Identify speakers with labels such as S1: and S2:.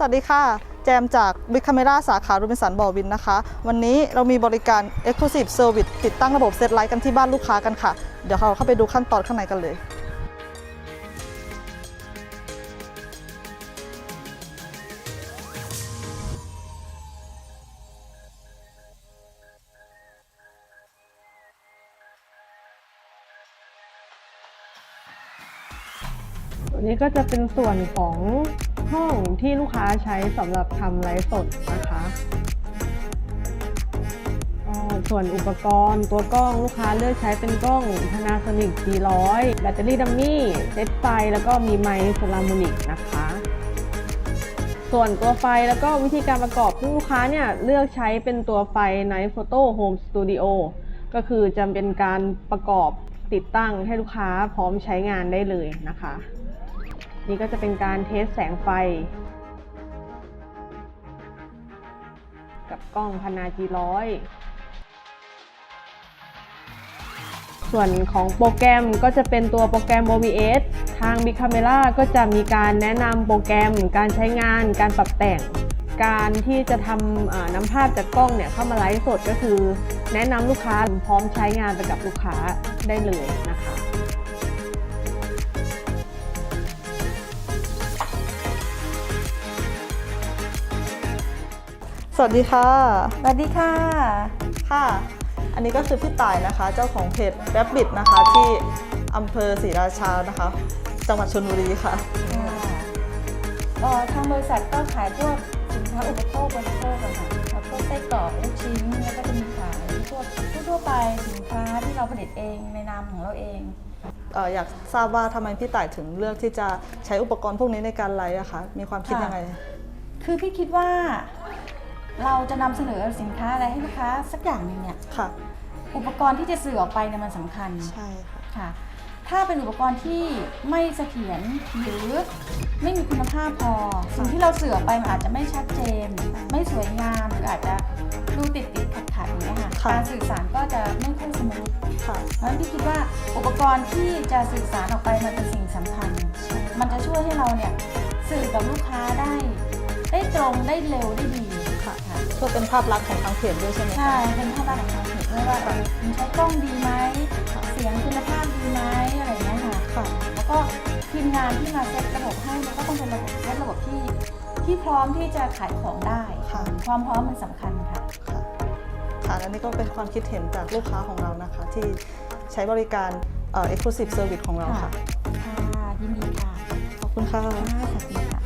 S1: สวัสดีค่ะ แจมจากบิ๊กคาเมราสาขารูบินสันบอวินนะคะ วันนี้เรามีบริการ Exclusive Service ติดตั้งระบบเซตไลท์กันที่บ้านลูกค้ากันค่ะ เดี๋ยวเราเข้าไปดูขั้นตอนข้างในกันเลย
S2: ตัวนี้ก็จะเป็นส่วนของ ห้องที่ลูกค้าใช้สำหรับทำไลฟ์สดนะคะส่วนอุปกรณ์ตัวกล้องลูกค้าเลือกใช้เป็นกล้อง Panasonic G100 แบตเตอรี่ดัมมี่เซตไฟ แล้วก็มีไมค์โซลาร์โมนิกนะคะ ส่วนตัวไฟแล้วก็วิธีการประกอบลูกค้าเนี่ยเลือกใช้เป็นตัวไฟ Night Photo Home Studio ก็คือจะเป็นการประกอบติดตั้งให้ลูกค้าพร้อมใช้งานได้เลยนะคะ นี่ก็จะเป็นการเทสแสงไฟ กับกล้องพนาจีร้อยส่วนของโปรแกรมก็จะเป็นตัวโปรแกรม OBS ทาง Big Camera ก็จะมีการแนะนำโปรแกรม การใช้งาน การปรับแต่ง การที่จะทำอ่านำภาพจากกล้องเนี่ยเข้ามาไลฟ์สดก็คือ แนะนำลูกค้าพร้อมใช้งานไปกับลูกค้าได้เลยนะคะ
S1: สวัสดีค่ะ
S3: สวัสดีค่ะ
S1: ค่ะ อันนี้ก็คือพี่ต่ายนะคะ เจ้าของเพจ Rabbit นะคะที่อำเภอศรีราชานะคะ จังหวัดชลบุรีค่ะ
S3: เอ่อทางบริษัทก็ขายพวกสินค้าอุปโภคบริโภคอะค่ะแล้วก็ไส้กรอกลูกชิ้นแล้วก็จะมีขายพวกทั่วๆไปสินค้าที่เราผลิตเองในนามของเราเอง
S1: เอ่ออยากทราบว่าทำไมพี่ต่ายถึงเลือกที่จะใช้อุปกรณ์พวกนี้ในการไลฟ์อะคะมีความคิดยังไง
S3: คือพี่คิดว่า เราจะนำเสนอสินค้าอะไรให้ลูกค้าสักอย่างหนึ่งเนี่ย
S1: ค่ะ
S3: อุปกรณ์ที่จะสื่อออกไปเนี่ยมันสำคัญ
S1: ใช่ค่ะ
S3: ค่ะ ถ้าเป็นอุปกรณ์ที่ไม่เสถียรหรือไม่มีคุณภาพพอสิ่งที่เราเสื่อไปมันอาจจะไม่ชัดเจน ไม่สวยงามหรืออาจจะดูติดติดขัดขัดๆอย่างเงี้ยค่ะ
S1: ค่ะ
S3: การสื่อสารก็จะไม่ค่อยสมูท
S1: ค่ะ
S3: เพราะฉะนั้นพี่คิดว่าอุปกรณ์ที่จะสื่อสารออกไปมันเป็นสิ่งสำคัญ มันจะช่วยให้เราเนี่ยสื่อกับลูกค้าได้ ได้ตรงได้เร็วได้ดี
S1: ค่ะ
S3: ค่ะ
S1: เพื่อเป็นภาพลักษณ์ของทางเพจด้วยใช่ไหมคะ
S3: ใช่เป็นภาพลักษณ์ของทางเพจด้วยว่าเออคุณใช้กล้องดีไหมเสียงคุณภาพดีไหมอะไรอย่างเงี้ยค่ะ
S1: ค่ะ
S3: แล้วก็ทีมงานที่มาเซตระบบให้มันก็ต้องเป็นระบบเซตระบบที่ที่พร้อมที่จะขายของได้
S1: ค่ะ
S3: ความพร้อมมันสำคัญค่ะ
S1: ค่ะค่ะและนี่ก็เป็นความคิดเห็นจากลูกค้าของเรานะคะ ที่ใช้บริการเอ่อ exclusive service ของเราค่ะ
S3: ค่ะ ยินดีค่ะ
S1: ขอบคุณค่ะ
S3: ค่ะสวัสดีค่ะ